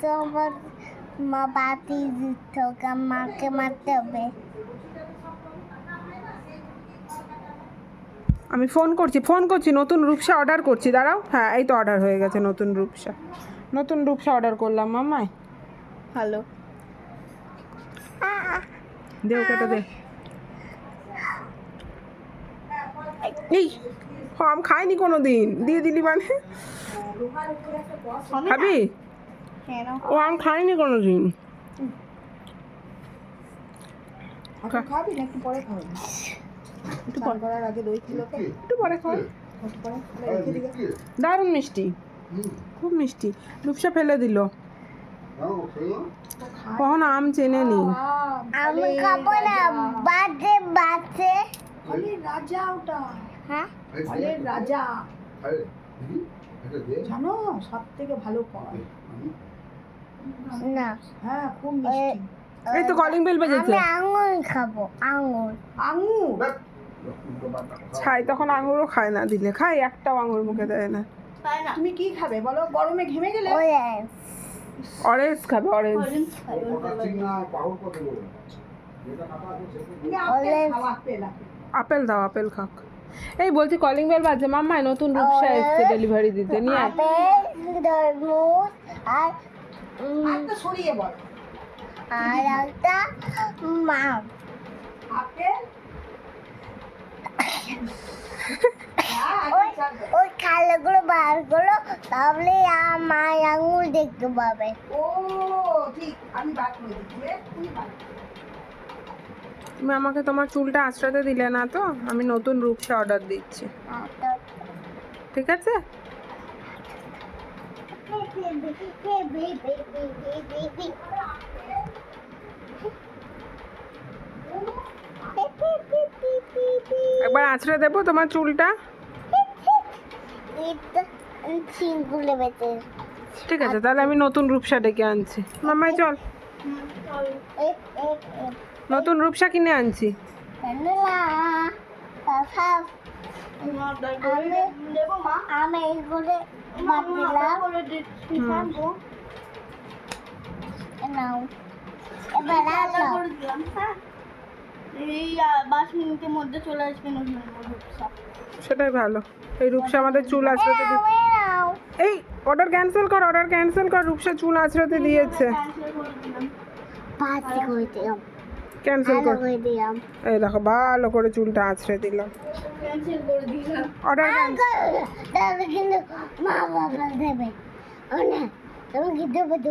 তো আমার মা বাতি দিত ওকে মাকে মারতে হবে। আমি ফোন করছি ফোন করছি নতুন রূপসা অর্ডার করছি। দাঁড়াও হ্যাঁ এই তো অর্ডার হয়ে গেছে নতুন রূপসা। নতুন রূপসা অর্ডার করলাম মাম্মায় ভালো দে ওকে এটা দে। এই আম খাইনি কোনো দিন দিয়ে দিলি মানে? খাবি ও আম খাইনি কোনো দিন খাবি না একটু পরে খাবি একটু পর করার আগে দই ছিল তো একটু পরে খাই একটু পরে তাহলে রেখে দিবি দারুণ মিষ্টি খুব মিষ্টি রূপসা ফেলে দিল কখন আম চেনে নি আমি খাব না বাজে বাজে ফলের রাজা ওটা হ্যাঁ ফলের রাজা জানো সব থেকে ভালো ফল না। হ্যাঁ খুব মিষ্টি। এই তো কলিং বেল বেজেছে। আমি আঙুর খাব আঙুর। আঙুর? ছাই তখন আঙুরও খায় না দিলে খাই একটাও আঙুর মুখে দেয় না। তুমি কি খাবে বলো? গরমে ঘেমে গেলে? অরেঞ্জ অরেঞ্জ খাবে অরেঞ্জ আপেল দাও আপেল খাক। এই বলছি কলিং বেল বাজে মাম্মাই নতুন রূপসা এসছে ডেলিভারি দিতে। নিয়ে আপেল আর সরিয়ে বল। আর একটা মাম আপেল? ওই খালাগুলো বার করো তাহলে আমার আঙুল দেখতে পাবে। ও ঠিক আমি বার করে দিচ্ছি। তুমি আমাকে তোমার চুলটা আঁচড়াতে দিলে না তো? আমি নতুন রূপসা অর্ডার দিচ্ছি। ঠিক আছে? একবার আঁচড়ে দেবো তোমার চুলটা। ঠিক আছে, তাহলে আমি নতুন রূপসা ডেকে আনছি। মামাই চল। নতুন রূপসা কিনে আনছি। আমি বাদ দিলাম নাও এবার আসো এই মিনিটের মধ্যে চলে আসবে রূপসা। সেটাই ভালো। এই রূপসা আমাদের চুল আঁচড়াতে এই অর্ডার ক্যান্সেল কর অর্ডার ক্যান্সেল কর রূপসা চুল আঁচড়াতে দিয়েছে। করে দিলাম। ক্যান্সেল করে দিলাম এই দেখো ভালো করে চুলটা আছড়ে দিলাম ক্যান্সেল করে দিলাম। অর্ডার তাহলে কিন্তু মা বাবা দেবে। ও না তুমি কি দেবে তো